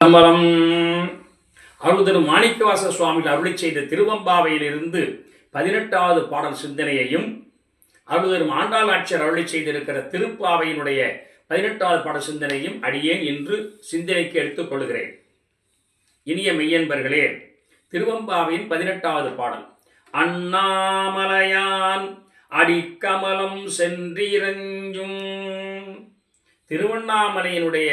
சிதம்பரம். அருள்திரு மாணிக்கவாச சுவாமிகள் அருளி செய்த திருவம்பாவையிலிருந்து பதினெட்டாவது பாடல் சிந்தனையையும் அருள்திரு ஆண்டாள் ஆட்சியர் அருளி செய்திருக்கிற திருப்பாவையினுடைய பதினெட்டாவது பாடல் சிந்தனையும் அடியேன் இன்று சிந்தனைக்கு எடுத்துக் கொள்கிறேன். இனிய மெய்யன்பர்களே திருவம்பாவையின் பதினெட்டாவது பாடல். அண்ணாமலையான் அடிக்கமலம் சென்றிரஞ்சும். திருவண்ணாமலையினுடைய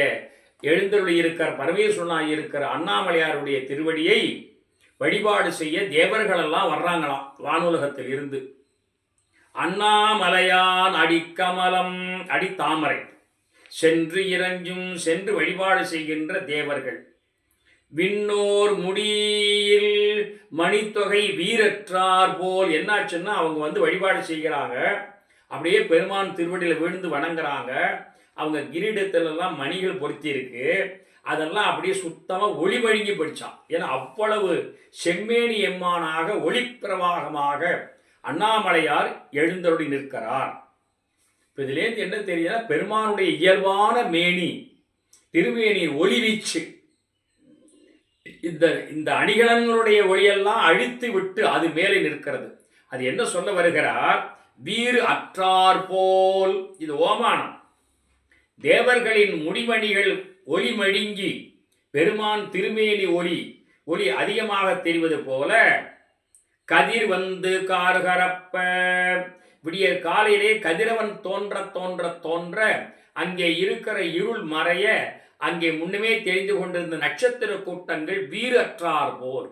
எழுந்தருளியிருக்கிற இருக்கிற இருக்கிற அண்ணாமலையாருடைய திருவடியை வழிபாடு செய்ய தேவர்களெல்லாம் வர்றாங்களாம் வானுலகத்தில் இருந்து. அண்ணாமலையான் அடிக்கமலம் அடித்தாமரை. சென்று இறஞ்சும் சென்று வழிபாடு செய்கின்ற தேவர்கள். விண்ணோர் முடியில் மணித்தொகை வீரற்றார் போல் என்னாச்சுன்னா அவங்க வந்து வழிபாடு செய்கிறாங்க. அப்படியே பெருமான் திருவடியில் விழுந்து வணங்குறாங்க. அவங்க கிரீடத்திலலாம் மணிகள் பொருத்தி இருக்கு அதெல்லாம் அப்படியே சுத்தமாக ஒளி வழங்கி படித்தான் ஏன்னா அவ்வளவு செம்மேனி எம்மானாக ஒளிப்பிரவாகமாக அண்ணாமலையார் எழுந்தருளி நிற்கிறார். இப்போ இதுலேருந்து என்ன தெரியுதுன்னா பெருமானுடைய இயல்பான மேனி திருமேனியின் ஒளி வீச்சு. இந்த இந்த அணிகலன்களுடைய ஒளியெல்லாம் அழித்து விட்டு அது மேலே நிற்கிறது. அது என்ன சொல்ல வருகிறார்? வீறு அற்றார் போல். இது ஓமானம். தேவர்களின் முடிமணிகள் ஒளி மழுங்கி பெருமான் திருமேனி ஒளி ஒளி அதிகமாக தெரிவது போல கதிர் வந்து கார்கரப்ப விடிய காலையிலே கதிரவன் தோன்ற தோன்ற தோன்ற அங்கே இருக்கிற இருள் மறைய அங்கே முன்னமே தெரிந்து கொண்டிருந்த நட்சத்திர கூட்டங்கள் வீரற்றார் போர்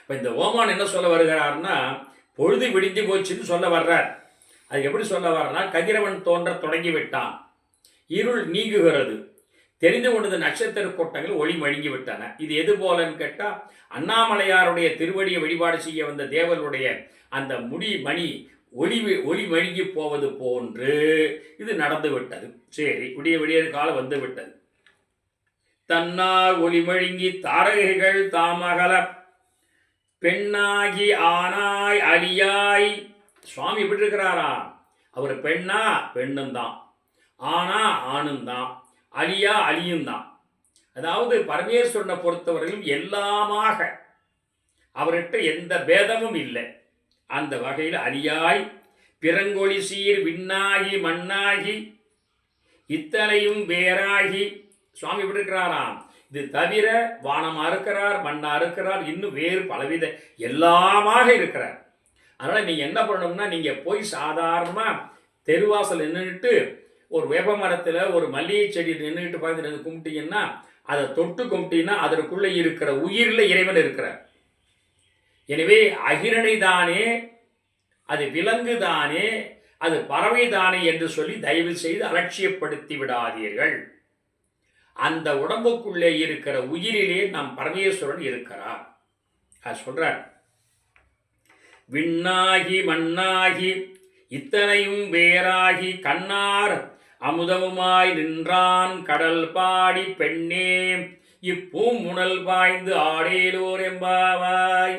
இப்ப இந்த ஓமான் என்ன சொல்ல வருகிறார்னா பொழுது விடிஞ்சு போச்சுன்னு சொல்ல வர்றார். அது எப்படி சொல்ல வரனா கதிரவன் தோன்ற தொடங்கிவிட்டான். இருள் நீங்குகிறது. தெரிந்து கொண்டது நட்சத்திர கூட்டங்கள் ஒளி மழுங்கி விட்டன. இது எது போலன்னு கேட்டால் அண்ணாமலையாருடைய திருவடியை வழிபாடு செய்ய வந்த தேவருடைய அந்த முடி மணி ஒளி ஒளி மழுங்கி போவது போன்று இது நடந்து விட்டது. சரி விடிய விடிய காலம் வந்து விட்டது. தன்னார் ஒளி மழுங்கி தாரகைகள் தாமகல பெண்ணாகி ஆனாய் அலியாய் சுவாமி எப்படி இருக்கிறாரா அவர் பெண்ணா பெண்ணும் தான் ஆனா ஆணும் தான் அழியா அழியும் தான் அதாவது பரமேஸ்வரனை பொறுத்தவரையிலும் எல்லாமாக அவர்கிட்ட எந்த பேதமும் இல்லை. அந்த வகையில் அழியாய் பிறங்கொழி சீர் விண்ணாகி மண்ணாகி இத்தனையும் வேறாகி. சுவாமி எப்படி இருக்கிறாராம் இது தவிர வானமாக இருக்கிறார் மண்ணா இருக்கிறார் இன்னும் வேறு பலவித எல்லாமாக இருக்கிறார். அதனால் நீங்கள் என்ன பண்ணணும்னா நீங்கள் போய் சாதாரணமாக தெருவாசல் நின்றுட்டு ஒரு வேப்ப மரத்தில் ஒரு மல்லிகை செடி நின்றுட்டு பார்த்துட்டு கும்பிட்டீங்கன்னா அதை தொட்டு கும்பிட்டீங்கன்னா அதற்குள்ளே இருக்கிற உயிரில் இறைவன் இருக்கிறார். எனவே அகிரணை தானே அது விலங்கு தானே அது பறவை தானே என்று சொல்லி தயவு செய்து அலட்சியப்படுத்தி விடாதீர்கள். அந்த உடம்புக்குள்ளே இருக்கிற உயிரிலே நம் பரமேஸ்வரன் இருக்கிறார். அது சொல்கிறார் விண்ணாகி மண்ணாகி இத்தனையும் வேறாகி கண்ணார் அமுதமுமாய் நின்றான் கடல் பாடி பெண்ணே. இப்பூமுணல் பாய்ந்து ஆடேலோர் எம்பாவாய்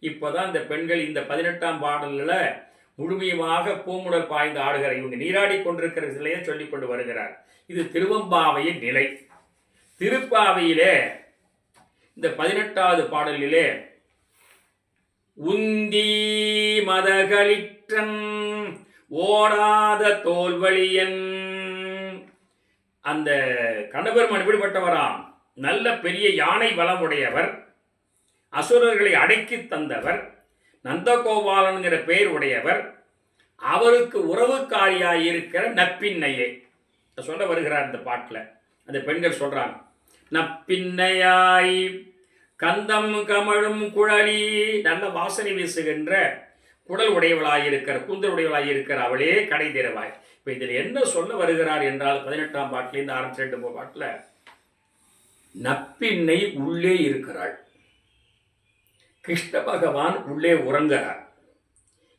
இப்போதான் இந்த பெண்கள் இந்த பதினெட்டாம் பாடலில் முழுமையுமாக பூமுடல் பாய்ந்து ஆடுகிற இவங்க நீராடி கொண்டிருக்கிற சிலையை சொல்லிக் கொண்டு வருகிறார். இது திருவம்பாவையின் நிலை. திருப்பாவையிலே இந்த பதினெட்டாவது பாடலிலே உந்தி மதகளிற்றன் ஓடாத தோல்வழியன். அந்த கணபெருமான் எப்படிப்பட்டவராம் நல்ல பெரிய யானை வளமுடையவர். உடையவர் அசுரர்களை அடக்கி தந்தவர். நந்தகோபாலன்கிற பெயர் உடையவர். அவருக்கு உறவுக்காரியாக இருக்கிற நப்பின்னையை சொல்ல வருகிறார் இந்த பாட்டில். அந்த பெண்கள் சொல்கிறாங்க நப்பின்னையாய் கந்தம் கமழும் குழலி. நல்ல வாசனை வீசுகின்ற குடல் உடையவளாய் இருக்கிற கூந்தல் உடையவளாய் அவளே கடை திறவாய். இப்போ இதில் என்ன சொல்ல வருகிறார் என்றால் பதினெட்டாம் பாட்டிலேருந்து ஆரம்பிச்சு ரெண்டு பாட்டில் நப்பின்னை உள்ளே இருக்கிறாள். கிருஷ்ண பகவான் உள்ளே உறங்குறார்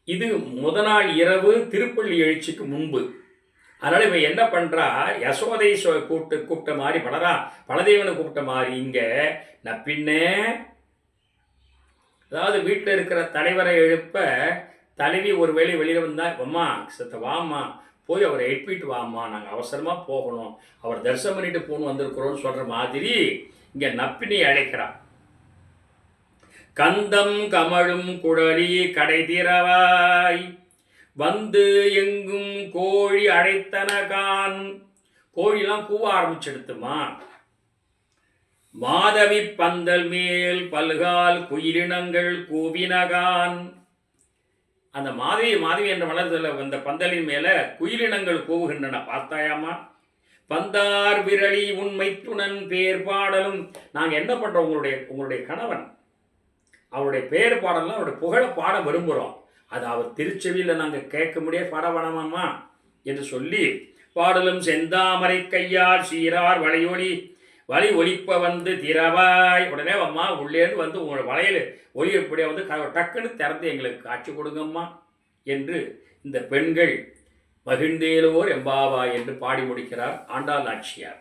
இது முத நாள் இரவு திருப்பள்ளி எழுச்சிக்கு முன்பு அதனால இவன் என்ன பண்ணுறா யசோதை கூப்பிட்டு கூப்பிட்ட மாதிரி பலரா பலதேவனை கூப்பிட்ட மாதிரி இங்கே நான் பின்னே அதாவது வீட்டில் இருக்கிற தலைவரை எழுப்ப தலைவி ஒரு வேளை வெளியில் வந்தா அம்மா சித்த வாம்மா போய் அவரை எழுப்பிட்டு வாம்மா நாங்கள் அவசரமாக போகணும். அவர் தரிசனம் பண்ணிட்டு போகணும் வந்திருக்கிறோம்னு சொல்கிற மாதிரி இங்கே நப்பினி அழைக்கிறான் கந்தம் கமழும் குழலி கடை தீரவாய் வந்து எங்கும் கோழி அடைத்தனகான் கோழிலாம் கூவ ஆரம்பிச்செடுத்துமா? மாதவி பந்தல் மேல் பல்கால் குயிலினங்கள் கூவினகான் அந்த மாதவி மாதவி என்ற மலர்தல அந்த பந்தலின் மேல குயிலினங்கள் கூவுகின்றன. பார்த்தாயாமா பந்தார் விரலி உண்மை துணன் பேர் பாடலும். நாங்கள் என்ன பண்றோம் உங்களுடைய உங்களுடைய கணவன். அவருடைய பேர் பாடலாம் அவருடைய புகழ பாட விரும்புகிறோம் அது அவர் திருச்செவியில் நாங்கள் கேட்க முடியாது பாட வேணாமாம்மா என்று சொல்லி பாடலும் செந்தாமரை கையால் சீரார் வளையொலி வலி ஒழிப்ப வந்து திரவாய். உடனே அம்மா உள்ளேருந்து வந்து உங்களோட வளையல் ஒலி எப்படியா வந்து க- டக்குன்னு திறந்து எங்களுக்கு காட்சி கொடுங்கம்மா என்று இந்த பெண்கள் மகிழ்ந்தேலோர் எம்பாவா என்று பாடி முடிக்கிறார் ஆண்டாள் நாச்சியார்.